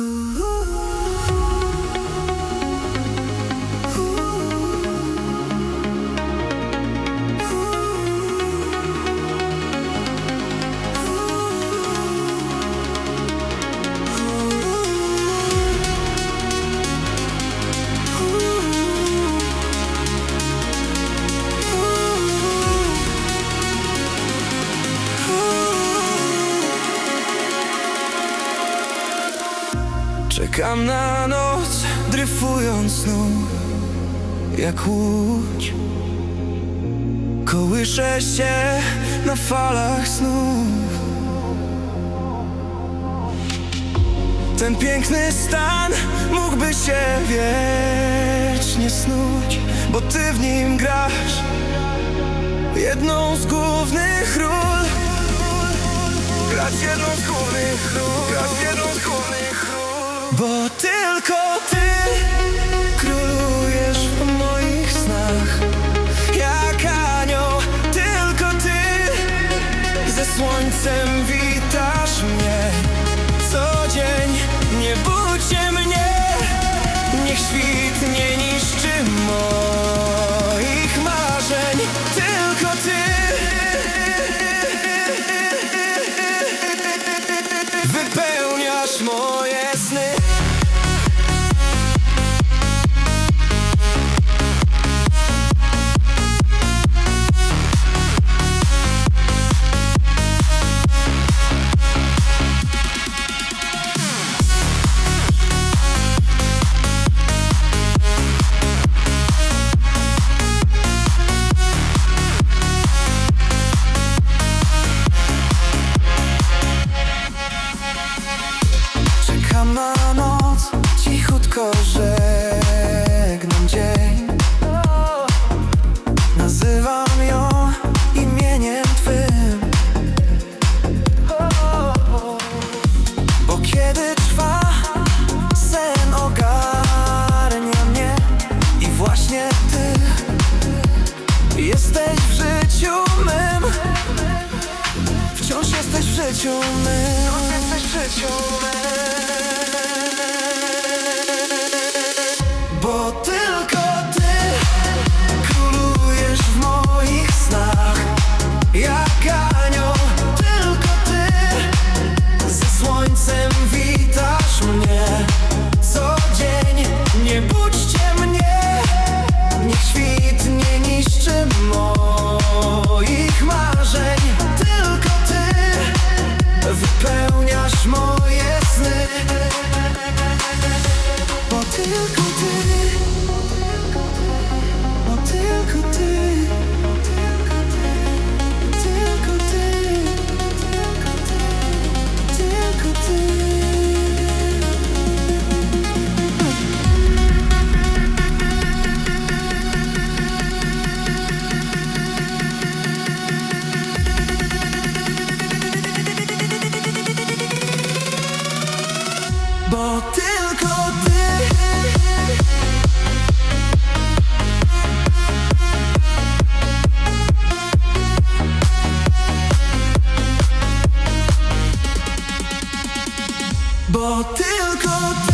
cool. Czekam na noc, dryfując snu Jak łódź. Kołyszę się na falach snu Ten piękny stan mógłby się wiecznie snuć Bo ty w nim grasz. Jedną z głównych ról. Grać jedną z głównych ról. Grać jedną z głównych Bo tylko ty Królujesz w moich snach. Jak anioł Tylko ty Ze słońcem witasz mnie. Co dzień nie budźcie mnie Niech świt nie niszczy moich marzeń. Tylko ty. Wypełniasz moje 球门，我站在是球门。Wypełniasz moje sny Bo tylko tylko ty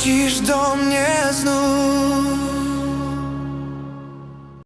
Lecisz do mnie.